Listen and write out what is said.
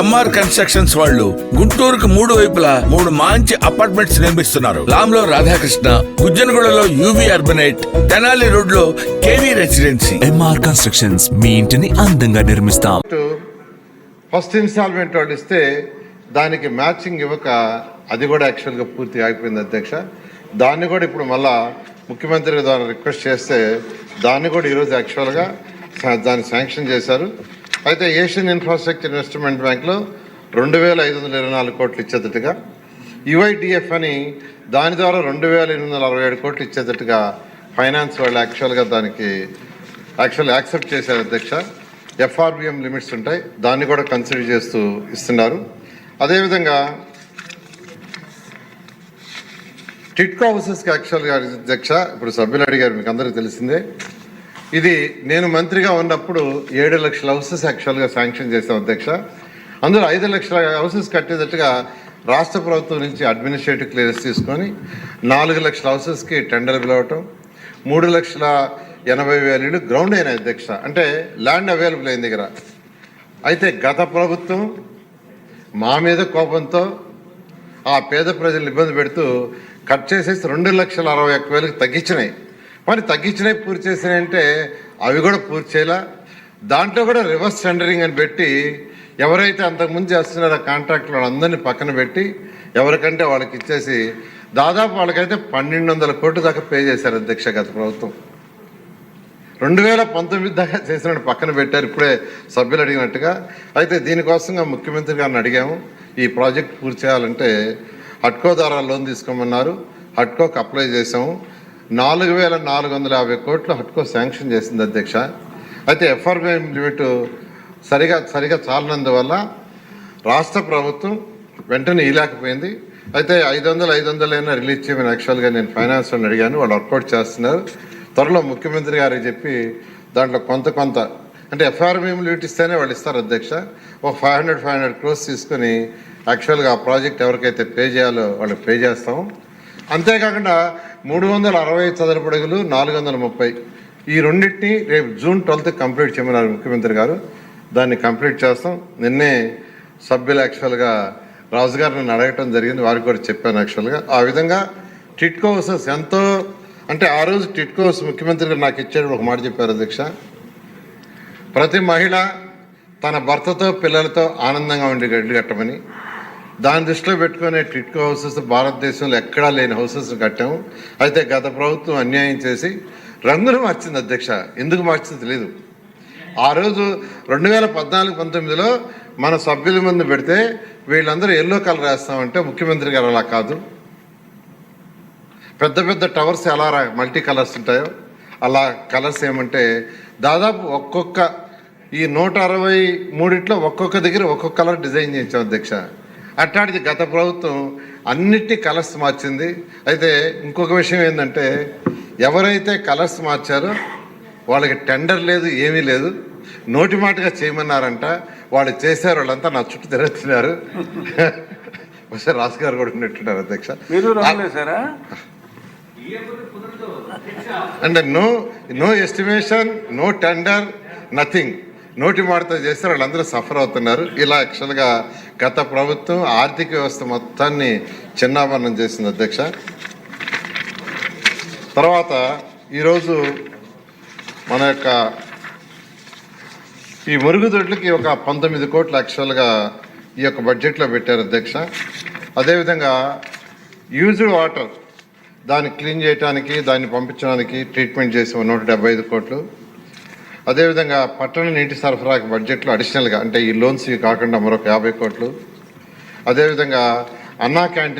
MR constructions వాళ్ళు గుంటూరుకు మూడు వైపులా మూడు మంచి అపార్ట్మెంట్స్ నిర్మిస్తున్నారు. లాంలో రాధాకృష్ణ గుజ్జనగూడలో యూవి అర్బనైట్ తెనాలి రోడ్లో కేవీ రెసిడెన్సీ ఎంఆర్ కన్స్ట్రక్షన్స్ మీ ఇంటిని అందంగా నిర్మిస్తాం. ఫస్ట్ ఇన్స్టాల్మెంట్ వాళ్ళు ఇస్తే దానికి మ్యాచింగ్ ఇవ్వక అది కూడా యాక్చువల్గా పూర్తి ఆగిపోయింది అధ్యక్ష. దాన్ని కూడా ఇప్పుడు మళ్ళా ముఖ్యమంత్రి ద్వారా రిక్వెస్ట్ చేస్తే దాన్ని కూడా ఈరోజు యాక్చువల్గా దాన్ని శాంక్షన్ చేశారు. అయితే ఏషియన్ ఇన్ఫ్రాస్ట్రక్చర్ ఇన్వెస్ట్మెంట్ బ్యాంక్లో రెండు వేల ఐదు వందల ఇరవై నాలుగు కోట్లు ఇచ్చేటట్టుగా యుఐడిఎఫ్ అని దాని ద్వారా రెండు వేల ఎనిమిది వందల అరవై ఏడు కోట్లు ఇచ్చేటట్టుగా ఫైనాన్స్ వాళ్ళు యాక్చువల్గా దానికి యాక్చువల్ యాక్సెప్ట్ చేశారు అధ్యక్ష. ఎఫ్ఆర్బిఎం లిమిట్స్ ఉంటాయి దాన్ని కూడా కన్సిడర్ చేస్తూ ఇస్తున్నారు. అదేవిధంగా టిట్కో హౌసెస్కి యాక్చువల్గా అధ్యక్ష ఇప్పుడు సభ్యులు అడిగారు మీకు అందరికీ తెలిసిందే. ఇది నేను మంత్రిగా ఉన్నప్పుడు ఏడు లక్షల హౌసెస్ యాక్చువల్గా శాంక్షన్ చేశాం అధ్యక్ష. అందులో ఐదు లక్షల హౌసెస్ కట్టేటట్టుగా రాష్ట్ర ప్రభుత్వం నుంచి అడ్మినిస్ట్రేటివ్ క్లియరెన్స్ తీసుకొని నాలుగు లక్షల హౌసెస్కి టెండర్ పిలవటం మూడు లక్షల ఎనభై వేల ఇళ్ళు గ్రౌండ్ అయిన అధ్యక్ష. అంటే ల్యాండ్ అవైలబుల్ అయిన దగ్గర. అయితే గత ప్రభుత్వం మా మీద కోపంతో ఆ పేద ప్రజలు ఇబ్బంది పెడుతూ కట్ చేసేసి రెండు లక్షల అరవై ఒక్క వేలకు తగ్గించినాయి. మరి తగ్గించినవి పూర్తి చేసినాయి అంటే అవి కూడా పూర్తి చేయాల? దాంట్లో కూడా రివర్స్ టెండరింగ్ అని పెట్టి ఎవరైతే అంతకుముందు చేస్తున్నారో కాంట్రాక్ట్ వాళ్ళందరినీ పక్కన పెట్టి ఎవరికంటే వాళ్ళకి ఇచ్చేసి దాదాపు వాళ్ళకైతే పన్నెండు వందల కోట్ల దాకా పే చేశారు అధ్యక్ష గత ప్రభుత్వం. రెండు వేల పంతొమ్మిది దాకా చేసిన పక్కన పెట్టారు ఇప్పుడే సభ్యులు అడిగినట్టుగా. అయితే దీనికోసంగా ముఖ్యమంత్రి గారిని అడిగాము ఈ ప్రాజెక్ట్ పూర్తి చేయాలంటే హట్కో ద్వారా లోన్ తీసుకోమన్నారు హట్కోకి అప్లై చేసాము నాలుగు వేల నాలుగు వందల యాభై కోట్లు హట్కో శాంక్షన్ చేసింది అధ్యక్ష. అయితే ఎఫ్ఆర్బిఎం లిమిట్ సరిగా సరిగా చాలనందువల్ల రాష్ట్ర ప్రభుత్వం వెంటనే ఇలాకపోయింది అయితే ఐదు వందలు ఐదు వందలైనా రిలీజ్ చేయమని యాక్చువల్గా నేను ఫైనాన్స్ వాళ్ళని అడిగాను. వాళ్ళు వర్కౌట్ చేస్తున్నారు. త్వరలో ముఖ్యమంత్రి గారికి చెప్పి దాంట్లో కొంత కొంత అంటే ఎఫ్ఆర్బిఎం లిమిట్ ఇస్తేనే వాళ్ళు ఇస్తారు అధ్యక్ష. ఒక five hundred five hundred crores తీసుకొని యాక్చువల్గా ఆ ప్రాజెక్ట్ ఎవరికైతే పే చేయాలో వాళ్ళకి పే చేస్తాము అంతేకాకుండా మూడు వందల అరవై చదరపు అడుగులు నాలుగు వందల ముప్పై. ఈ రెండింటిని రేపు జూన్ ట్వెల్త్ కంప్లీట్ చేయమన్నారు ముఖ్యమంత్రి గారు. దాన్ని కంప్లీట్ చేస్తాం. నిన్నే సభ్యులు యాక్చువల్గా రాజు గారు నన్ను అడగటం జరిగింది. వారికి కూడా చెప్పాను యాక్చువల్గా. ఆ విధంగా టిట్కో హౌసెస్ ఎంతో అంటే ఆ రోజు టిట్కో హౌస్ ముఖ్యమంత్రి గారు నాకు ఇచ్చాడు ఒక మాట చెప్పారు అధ్యక్ష. ప్రతి మహిళ తన భర్తతో పిల్లలతో ఆనందంగా ఉండి గడ్డి కట్టమని. దాని దృష్టిలో పెట్టుకునే టిట్కో హౌసెస్ భారతదేశంలో ఎక్కడా లేని హౌసెస్ కట్టాము. అయితే గత ప్రభుత్వం అన్యాయం చేసి రంగులు మార్చింది అధ్యక్ష. ఎందుకు మార్చింది తెలియదు ఆ రోజు రెండు వేల పద్నాలుగు పంతొమ్మిదిలో మన సభ్యుల ముందు పెడితే వీళ్ళందరూ ఎల్లో కలర్ వేస్తామంటే ముఖ్యమంత్రి గారు అలా కాదు. పెద్ద పెద్ద టవర్స్ ఎలా రా- మల్టీ కలర్స్ ఉంటాయో అలా కలర్స్ ఏమంటే దాదాపు ఒక్కొక్క ఈ నూట అరవై మూడిట్లో ఒక్కొక్క దగ్గర ఒక్కొక్క కలర్ డిజైన్ చేయించాం అధ్యక్ష. అట్లాంటిది గత ప్రభుత్వం అన్నిటి కలర్స్ మార్చింది. అయితే ఇంకొక విషయం ఏంటంటే ఎవరైతే కలర్స్ మార్చారో వాళ్ళకి టెండర్ లేదు ఏమీ లేదు. నోటి మాటగా చేయమన్నారంట వాళ్ళు చేశారు వాళ్ళంతా నా చుట్టూ తిరుగుతున్నారు. ఒకసారి రాజు గారు కూడా ఉన్నట్టున్నారు అధ్యక్ష. అంటే no no estimation no tender nothing. నోటి మాటతో చేస్తే వాళ్ళందరూ సఫర్ అవుతున్నారు. ఇలా యాక్చువల్గా గత ప్రభుత్వం ఆర్థిక వ్యవస్థ మొత్తాన్ని చిన్నాభరణం చేసింది అధ్యక్ష. తర్వాత ఈరోజు మన యొక్క ఈ మురుగుదొడ్లకి ఒక పంతొమ్మిది కోట్లు యాక్చువల్గా ఈ యొక్క బడ్జెట్లో పెట్టారు అధ్యక్ష. అదేవిధంగా యూజ్డ్ వాటర్ దాన్ని క్లీన్ చేయడానికి దాన్ని పంపించడానికి ట్రీట్మెంట్ చేసి నూట డెబ్బై ఐదు కోట్లు. అదేవిధంగా పట్టణ నీటి సరఫరాకి బడ్జెట్లో అడిషనల్గా అంటే ఈ లోన్స్ ఇవి కాకుండా మరొక యాభై కోట్లు. అదేవిధంగా అన్నా క్యాంటీన్